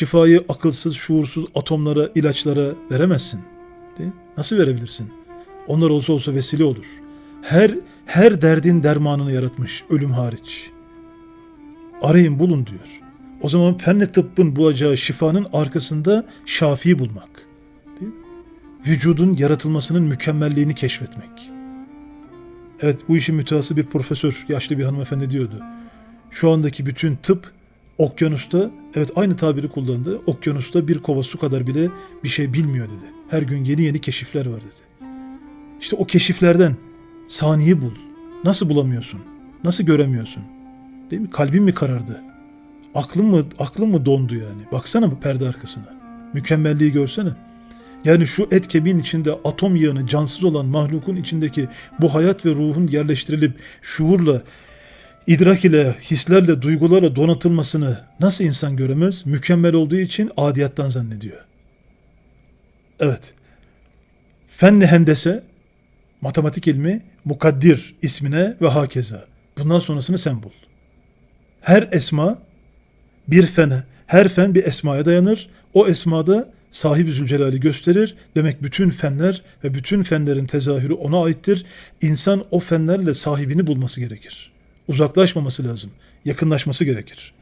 şifayı akılsız, şuursuz atomlara, ilaçlara veremezsin. Değil? Nasıl verebilirsin? Onlar olsa olsa vesile olur. Her her derdin dermanını yaratmış ölüm hariç. Arayın bulun diyor. O zaman fenli tıbbın bulacağı şifanın arkasında şafiyi bulmak. Değil? Vücudun yaratılmasının mükemmelliğini keşfetmek. Evet bu işin müteası bir profesör, yaşlı bir hanımefendi diyordu. Şu andaki bütün tıp okyanusta, evet aynı tabiri kullandı. Okyanusta bir kova su kadar bile bir şey bilmiyor dedi. Her gün yeni yeni keşifler var dedi. İşte o keşiflerden saniye bul. Nasıl bulamıyorsun? Nasıl göremiyorsun? Değil mi? Kalbin mi karardı? Aklın mı aklın mı dondu yani? Baksana bu perde arkasına. Mükemmelliği görsene. Yani şu et kemiğin içinde atom yığını cansız olan mahlukun içindeki bu hayat ve ruhun yerleştirilip şuurla, idrak ile, hislerle, duygularla donatılmasını nasıl insan göremez? Mükemmel olduğu için adiyattan zannediyor. Evet. Fenni hendese, matematik ilmi mukaddir ismine ve hakeza. Bundan sonrasını sen bul. Her esma bir fene, her fen bir esmaya dayanır. O esmada sahibi Zülcelal'i gösterir. Demek bütün fenler ve bütün fenlerin tezahürü ona aittir. İnsan o fenlerle sahibini bulması gerekir. Uzaklaşmaması lazım. Yakınlaşması gerekir.